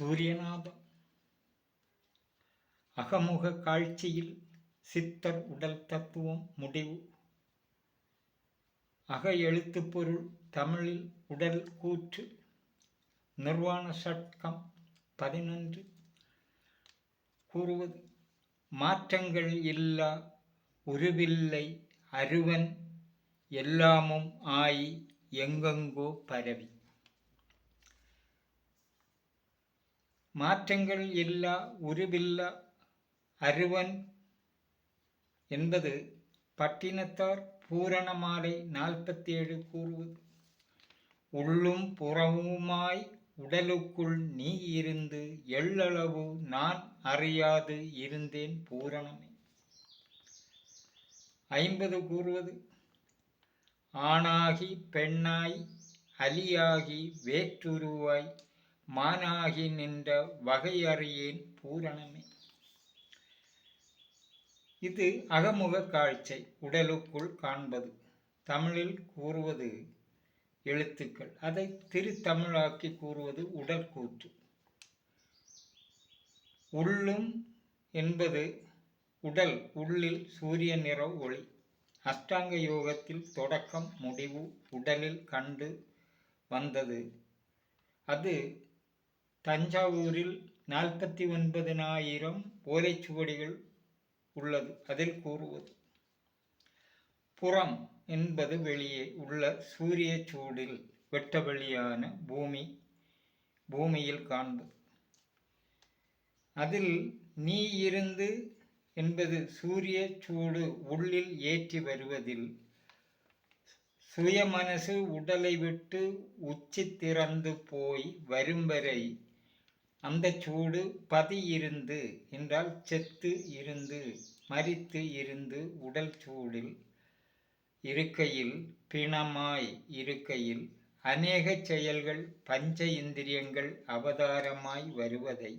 சூரியநாதம். அகமுக காட்சியில் சித்தர் உடல் தத்துவம் முடிவு. அக எழுத்து பொருள் தமிழில் உடல் கூற்று. நிர்வாண சட்கம் பதினொன்று. கூறுவது மாற்றங்கள் இல்லா உருவில்லை அருவன் எல்லாமும் ஆயி எங்கெங்கோ பரவி. மாற்றங்கள் இல்லா உருவில்லா அருவன் என்பது பட்டினத்தார் பூரணமாலை நாற்பத்தி ஏழு கூறுவது. உள்ளும் புறவுமாய் உடலுக்குள் நீ இருந்து எள்ளளவு நான் அறியாது இருந்தேன் பூரணமே. ஐம்பது கூறுவது. ஆணாகி பெண்ணாய் அலியாகி வேற்றுருவாய் மானாகி நின்ற வகையறியேன் பூரணமே. இது அகமுக காழ்ச்சை உடலுக்குள் காண்பது. தமிழில் கூறுவது எழுத்துக்கள். அதை திருத்தமிழாக்கி கூறுவது உடற்கூற்று. உள்ளும் என்பது உடல் உள்ளில் சூரிய நிற ஒளி. அஷ்டாங்க யோகத்தில் தொடக்கம் முடிவு உடலில் கண்டு வந்தது. அது தஞ்சாவூரில் நாற்பத்தி ஒன்பதினாயிரம் ஓலைச்சுவடிகள் உள்ளது. அதில் கூறுவது புறம் என்பது வெளியே உள்ள சூரிய சூடில் வெட்டவெளியான பூமி பூமியில் காண்பது. அதில் நீ இருந்து என்பது சூரிய சூடு உள்ளில் ஏற்றி வருவதில் சுயமனசு உடலை விட்டு உச்சி திறந்து போய் வரும் வரை அந்த சூடு பதி இருந்து என்றால் செத்து இருந்து மரித்து இருந்து உடல் சூடில் இருக்கையில் பிணமாய் இருக்கையில் அநேக செயல்கள் பஞ்ச இந்திரியங்கள் அவதாரமாய் வருவதை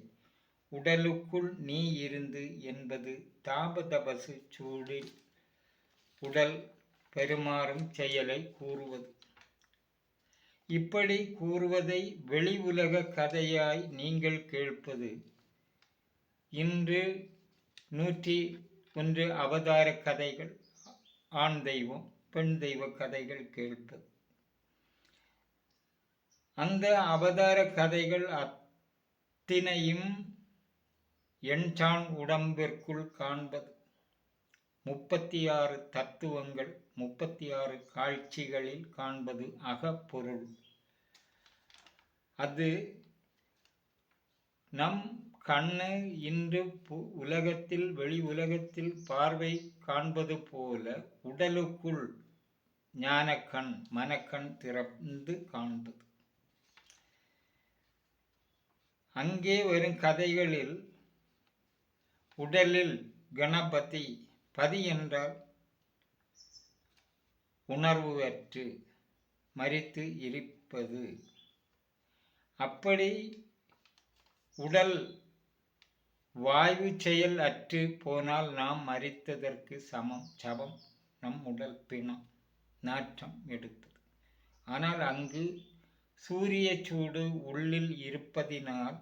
உடலுக்குள் நீ இருந்து என்பது தாபதபசு சூடில் உடல் பெருமாறும் செயலை கூறுவது. இப்படி கூறுவதை வெளி உலக கதையாய் நீங்கள் கேட்பது. இன்று நூற்றி ஒன்று அவதார கதைகள் ஆண் தெய்வம் பெண் தெய்வ கதைகள் கேட்பது. அந்த அவதார கதைகள் அத்தினையும் என்சான் உடம்பிற்குள் காண்பது. முப்பத்தி ஆறு தத்துவங்கள் முப்பத்தி ஆறு காட்சிகளில் காண்பது அகப்பொருள். அது நம் கண்ணு இன்று உலகத்தில் வெளி உலகத்தில் பார்வை காண்பது போல உடலுக்குள் ஞானக்கண் மனக்கண் திறந்து காண்பது. அங்கே வரும் கதைகளில் உடலில் கணபதி பதி என்றால் உணர்வு அற்று மறித்து இருப்பது. அப்படி உடல் வாய்வு செயல் அற்று போனால் நாம் மறித்ததற்கு சமம் சபம். நம் உடல் பிணம் நாற்றம் எடுத்தது. ஆனால் அங்கு சூரிய சூடு உள்ளில் இருப்பதினால்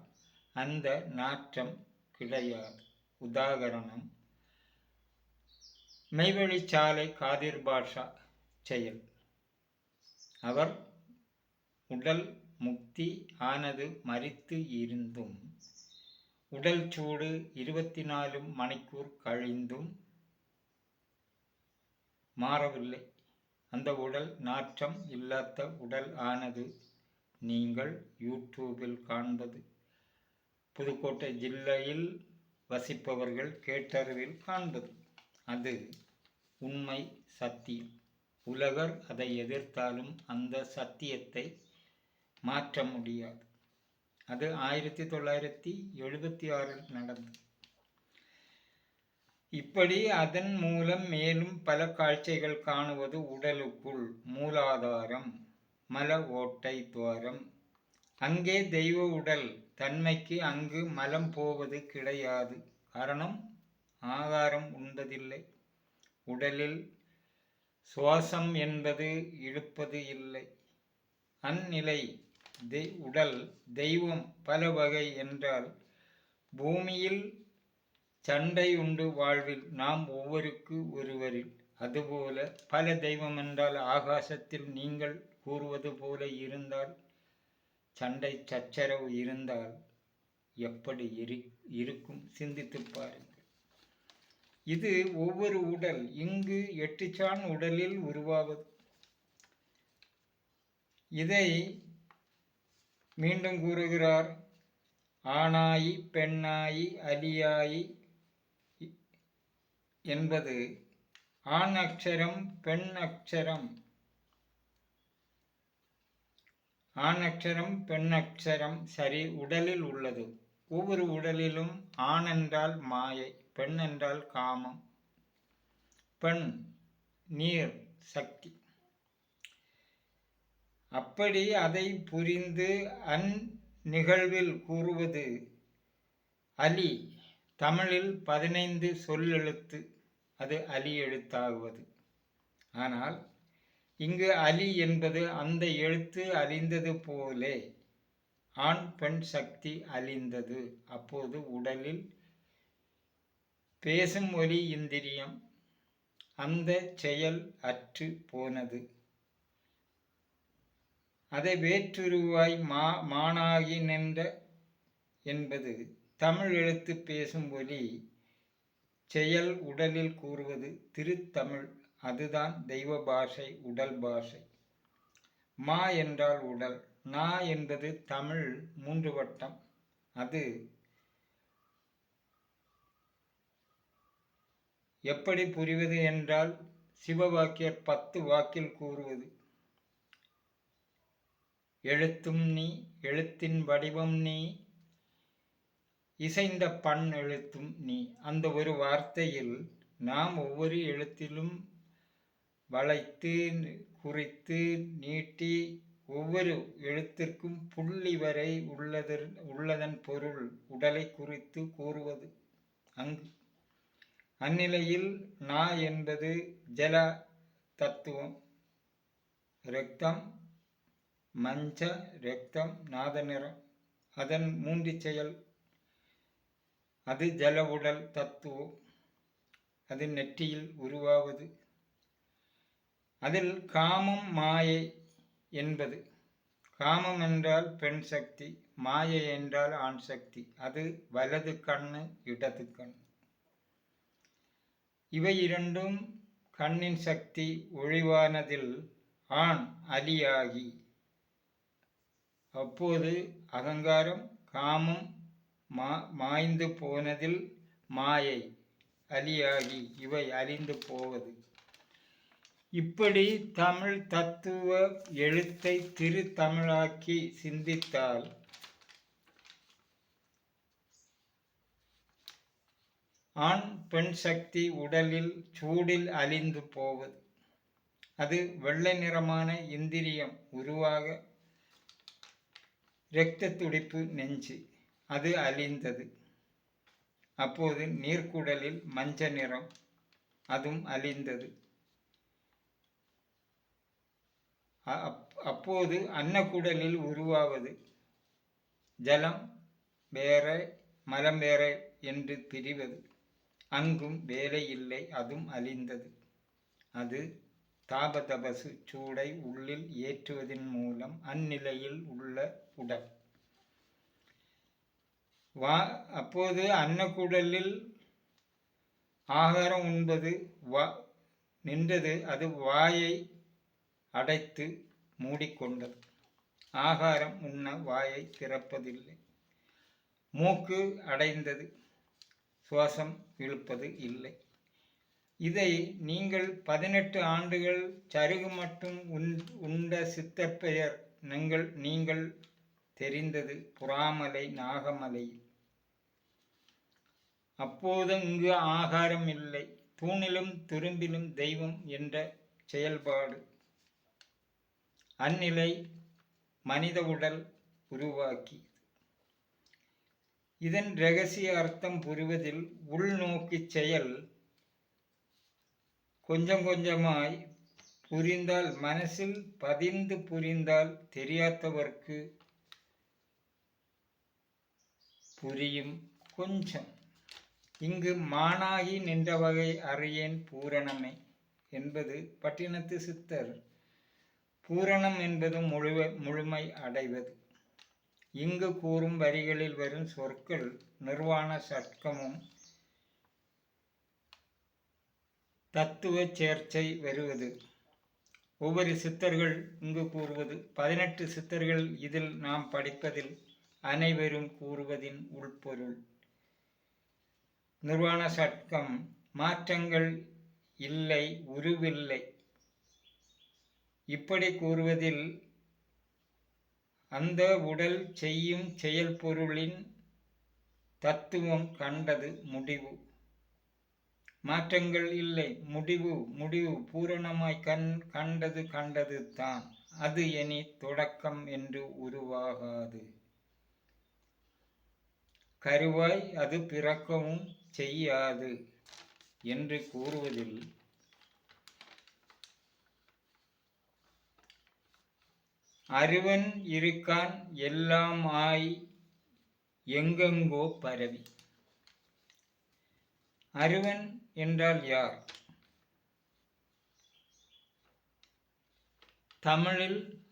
அந்த நாற்றம் கிடையாது. உதாகரணம் மெய்வழிச்சாலை காதிர் பாஷா செயல். அவர் உடல் முக்தி ஆனது மறித்து இருந்தும் உடல் சூடு இருபத்தி நாலு மணிக்கூர் கழிந்தும் மாறவில்லை. அந்த உடல் நாற்றம் இல்லாத உடல் ஆனது நீங்கள் யூடியூபில் காண்பது. புதுக்கோட்டை ஜில்லையில் வசிப்பவர்கள் கேட்டறிவில் காண்பது. அது உண்மை சத்தியம். உலகர் அதை எதிர்த்தாலும் அந்த சத்தியத்தை மாற்ற முடியாது. அது ஆயிரத்தி தொள்ளாயிரத்தி எழுபத்தி ஆறில் நடந்தது. இப்படி அதன் மூலம் மேலும் பல காட்சிகள் காணுவது உடலுக்குள் மூலாதாரம் மல ஓட்டை துவாரம். அங்கே தெய்வ உடல் தன்மைக்கு அங்கு மலம் போவது கிடையாது. காரணம் ஆகாரம் உண்பதில்லை. உடலில் சுவாசம் என்பது இழுப்பது இல்லை. அந்நிலை தெய் உடல் தெய்வம் பல வகை என்றால் பூமியில் சண்டை உண்டு வாழ்வில் நாம் ஒவ்வொருக்கு ஒருவரில். அதுபோல பல தெய்வம் என்றால் ஆகாசத்தில் நீங்கள் கூறுவது போல இருந்தால் சண்டை சச்சரவு இருந்தால் எப்படி இரு இருக்கும் சிந்தித்துப் பாருங்கள். இது ஒவ்வொரு உடல் இங்கு எட்டுச்சான் உடலில் உருவாவது. இதை மீண்டும் கூறுகிறார். ஆணாயி பெண்ணாயி அலியாயி என்பது ஆண் அக்ஷரம் பெண் அக்ஷரம். ஆண் அக்ஷரம் பெண் அக்ஷரம் சரி உடலில் உள்ளது. ஒவ்வொரு உடலிலும் ஆண் என்றால் மாயை பெண் என்றால் காமம். பெண் நீர் சக்தி. அப்படி அதை புரிந்து அந் நிகழ்வில் கூறுவது. அலி தமிழில் பதினைந்து சொல்லெழுத்து அது அலி எழுத்தாகுவது. ஆனால் இங்கு அலி என்பது அந்த எழுத்து அழிந்தது போலே ஆண் பெண் சக்தி அழிந்தது. அப்போது உடலில் பேசும் ஒலி இந்திரியம் அந்த செயல் அற்று போனது. அதை வேற்றுருவாய் மா மானாகி நின்ற என்பது தமிழ் எழுத்து பேசும் ஒலி செயல் உடலில் கூறுவது திருத்தமிழ் அதுதான் தெய்வ பாஷை உடல் பாஷை. மா என்றால் உடல் நா என்பது தமிழ் மூன்று வட்டம் அது எப்படி புரிவது என்றால் சிவவாக்கியர் பத்து வாக்கில் கூறுவது. எழுத்தும் நீ எழுத்தின் வடிவம் நீ இசைந்த பண் எழுத்தும் நீ. அந்த ஒரு வார்த்தையில் நாம் ஒவ்வொரு எழுத்திலும் வளைத்து குறித்து நீட்டி ஒவ்வொரு எழுத்திற்கும் புள்ளி வரை உள்ளதர் உள்ளதன் பொருள் உடலை குறித்து கூறுவது. அங்கு அந்நிலையில் நா என்பது ஜல தத்துவம் ரத்தம் மஞ்ச இரத்தம் நாத நிறம் அதன் மூன்று செயல். அது ஜல உடல் தத்துவம். அது நெற்றியில் உருவாவது. அதில் காமம் மாயை என்பது. காமம் என்றால் பெண் சக்தி மாயை என்றால் ஆண் சக்தி. அது வலது கண்ணு இடது கண். இவை இரண்டும் கண்ணின் சக்தி ஒழிவானதில் ஆண் அலியாகி. அப்போது அகங்காரம் காமம் மா மாய்ந்து போனதில் மாயை அலியாகி இவை அழிந்து போவது. இப்படி தமிழ் தத்துவ எழுத்தை திருத்தமிழாக்கி சிந்தித்தால் ஆண் பெண் சக்தி உடலில் சூடில் அழிந்து போவது. அது வெள்ளை நிறமான இந்திரியம் உருவாக இரத்த துடிப்பு நெஞ்சு அது அழிந்தது. அப்போது நீர்க்குடலில் மஞ்ச நிறம் அதுவும் அழிந்தது. அப்போது அன்னக்குடலில் உருவாவது ஜலம் வேற மலம் வேற என்று பிரிவது. அங்கும் வேலை இல்லை அதுவும் அழிந்தது. அது தாபதபசு சூடை உள்ளில் ஏற்றுவதன் மூலம் அந்நிலையில் உள்ள உடல் வா அப்போது அன்னக்குடலில் ஆகாரம் உண்பது வா நின்றது அது வாயை அடைத்து மூடிக்கொண்டது. ஆகாரம் உண்ண வாயை திறப்பதில்லை. மூக்கு அடைந்தது. சுவாசம் இழுப்பது இல்லை. இதை நீங்கள் பதினெட்டு ஆண்டுகள் சருகு மட்டும் உண்ட சித்தப்பெயர் நீங்கள் நீங்கள் தெரிந்தது புறாமலை நாகமலை. அப்போது இங்கு ஆகாரம் இல்லை. தூணிலும் துரும்பிலும் தெய்வம் என்ற செயல்பாடு. அந்நிலை மனித உடல் உருவாக்கி இதன் ரகசிய அர்த்தம் புரிவதில் உள்நோக்கி செயல் கொஞ்சம் கொஞ்சமாய் புரிந்தால் மனசில் பதிந்து புரிந்தால் தெரியாதவர்க்கு புரியும் கொஞ்சம். இங்கு மானாகி நின்ற வகை அறியேன் பூரணமே என்பது பட்டினத்து சித்தர். பூரணம் என்பது முழுவ முழுமை அடைவது. இங்கு கூறும் வரிகளில் வரும் சொற்கள் நிர்வாண சர்க்கமும் தத்துவ சேர்ச்சை வருவது. ஒவ்வொரு சித்தர்கள் இங்கு கூறுவது பதினெட்டு சித்தர்கள் இதில் நாம் படிப்பதில் அனைவரும் கூறுவதின் உள்பொருள். நிர்வாண சட்கம் மாற்றங்கள் இல்லை உருவில்லை. இப்படி கூறுவதில் அந்த உடல் செய்யும் செயல்பொருளின் தத்துவம் கண்டது முடிவு. மாற்றங்கள் இல்லை. முடிவு முடிவு பூரணமாய் கண் கண்டது கண்டது தான். அது இனி தொடக்கம் என்று உருவாகாது. கருவாய் அது பிறக்கவும் செய்யாது என்று கூறுவதில் அருவன் இருக்கான் எல்லாம் ஆய் எங்கெங்கோ பரவி. அருவன் என்றால் யார்? தமிழில்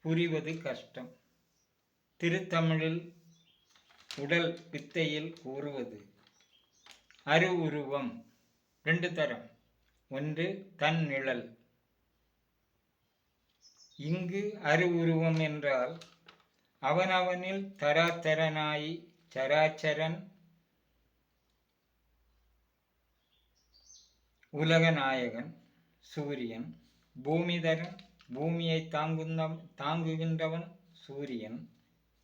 புரிவது கஷ்டம். திருத்தமிழில் உடல் வித்தையில் கூறுவது. அருவுருவம். ரெண்டு தரம். ஒன்று தன் நிழல். இங்கு அருவுருவம் என்றால் அவனவனில் தராதரனாயி சராச்சரன் உலகநாயகன் சூரியன் பூமிதரன் பூமியை தாங்குந்த தாங்குகின்றவன் சூரியன்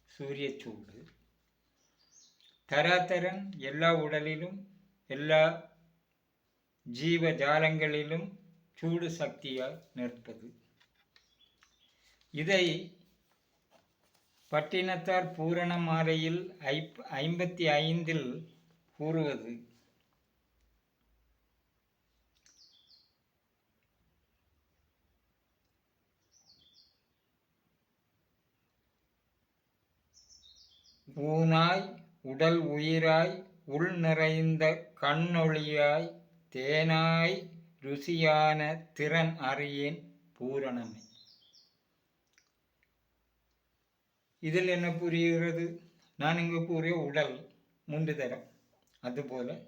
சூரிய சூடு தராதரன் எல்லா உடலிலும் எல்லா ஜீவஜாலங்களிலும் சூடு சக்தியால் நிற்பது. இதை பட்டினத்தார் பூரண மாலையில் ஐப் ஐம்பத்தி ஐந்தில் கூறுவது. ஊனாய் உடல் உயிராய் உள் நிறைந்த கண்ணொளியாய் தேனாய் ருசியான திறன் அறியேன் பூரணமே. இதில் என்ன புரிகிறது? நான் இங்கு கூறிய உடல் மூன்று தரம் அதுபோல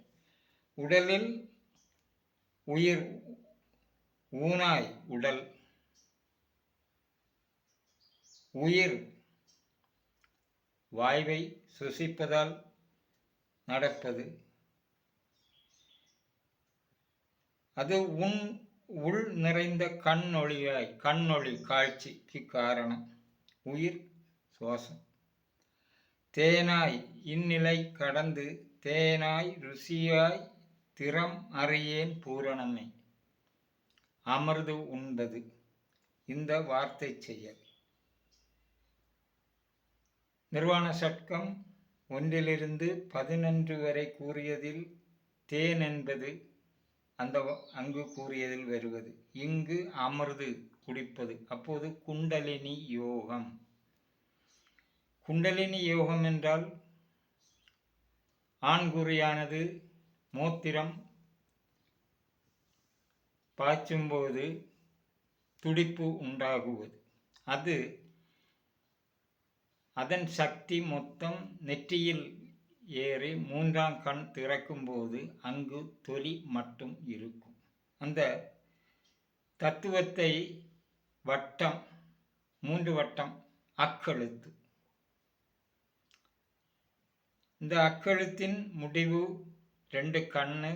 உடலில் உயிர் ஊனாய் உடல் உயிர் வாய்வை சுசிப்பதால் நடப்பது. அது உன் உள் நிறைந்த கண்ணொளியாய் கண்ணொளி காட்சிக்கு காரணம். உயிர் சுவாசம். தேனாய் இந்நிலை கடந்து தேனாய் ருசியாய் திறம் அறியேன் பூரணமே. அமர்ந்து உண்பது. இந்த வார்த்தை செயல் நிர்வாண சட்கம் ஒன்றிலிருந்து பதினொன்று வரை கூறியதில் தேன் என்பது அந்த அங்கு கூறியதில் வருவது. இங்கு அமர்ந்து குடிப்பது. அப்போது குண்டலினி யோகம். குண்டலினி யோகம் என்றால் ஆண்குறியானது மோத்திரம் பாய்ச்சும்போது துடிப்பு உண்டாகுவது. அது அதன் சக்தி மொத்தம் நெற்றியில் ஏறி மூன்றாம் கண் திறக்கும்போது அங்கு தொலி மட்டும் இருக்கும். அந்த தத்துவத்தை வட்டம் மூன்று வட்டம் அக்கெழுத்து. இந்த அக்கெழுத்தின் முடிவு ரெண்டு கண்ணு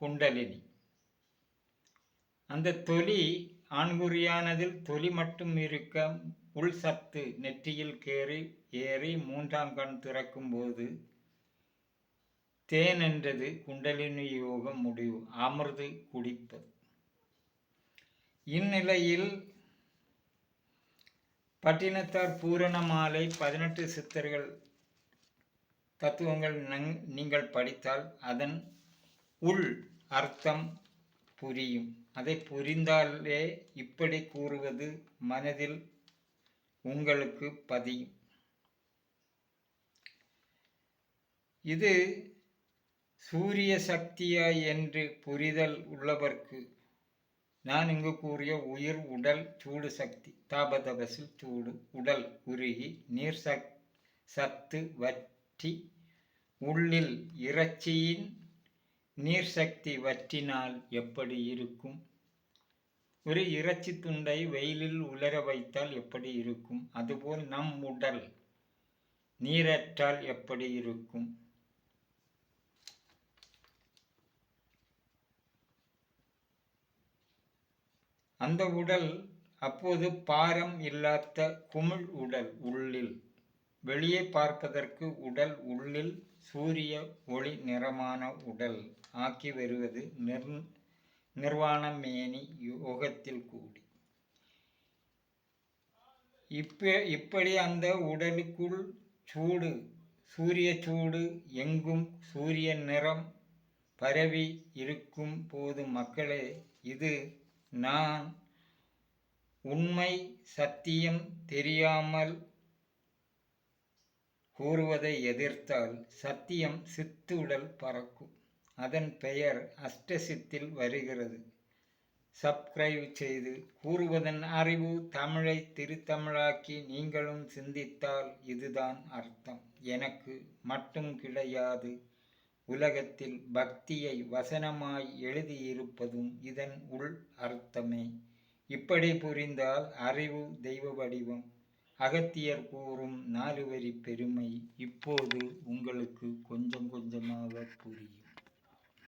குண்டலினி. அந்த தொலி ஆண்குறியானதில் தொலி மட்டும் இருக்க உள் சத்து நெற்றியில் கேறி ஏறி மூன்றாம் கண் திறக்கும்போது தேன் என்றது குண்டலினி யோகம் முடிவு. அமிர்து குடிப்பது. இந்நிலையில் பட்டினத்தார் பூரண மாலை பதினெட்டு சித்தர்கள் தத்துவங்கள் நீங்கள் படித்தால் அதன் உள் அர்த்தம் புரியும். அதை புரிந்தாலே இப்படி கூறுவது மனதில் உங்களுக்கு பதியும். இது சூரிய சக்தியா என்று புரிதல் உள்ளவர்க்கு நான் இங்கு கூறிய உயிர் உடல் சூடு சக்தி தாபதபசில் சூடு உடல் உருகி நீர் சக் சத்து வற்றி உள்ளில் இறைச்சியின் நீர் சக்தி வற்றினால் எப்படி இருக்கும்? ஒரு இறைச்சி துண்டை வெயிலில் உலர வைத்தால் எப்படி இருக்கும்? அதுபோல் நம் உடல் நீரற்றால் எப்படி இருக்கும்? அந்த உடல் அப்போது பாரம் இல்லாத குமிழ் உடல் உள்ளில் வெளியே பார்ப்பதற்கு உடல் உள்ளில் சூரிய ஒளி நிறமான உடல் ஆக்கி வருவது நிர் நிர்வாணமேனி யோகத்தில் கூடி. இப்ப இப்படி அந்த உடலுக்குள் சூடு சூரிய சூடு எங்கும் சூரிய நிறம் பரவி இருக்கும் போது மக்களே இது நான் உண்மை சத்தியம் தெரியாமல் கூறுவதை எதிர்த்தால் சத்தியம் சித்து உடல் பறக்கும். அதன் பெயர் அஷ்டசித்தில் வருகிறது. சப்ஸ்கிரைப் செய்து கூறுவதன் அறிவு தமிழை திருத்தமிழாக்கி நீங்களும் சிந்தித்தால் இதுதான் அர்த்தம். எனக்கு மட்டும் கிடையாது. உலகத்தில் பக்தியை வசனமாய் எழுதியிருப்பதும் இதன் உள் அர்த்தமே. இப்படி புரிந்தால் அறிவு தெய்வ வடிவம். அகத்தியர் கூறும் நாலு வரி பெருமை இப்போது உங்களுக்கு கொஞ்சம் கொஞ்சமாக புரியும்.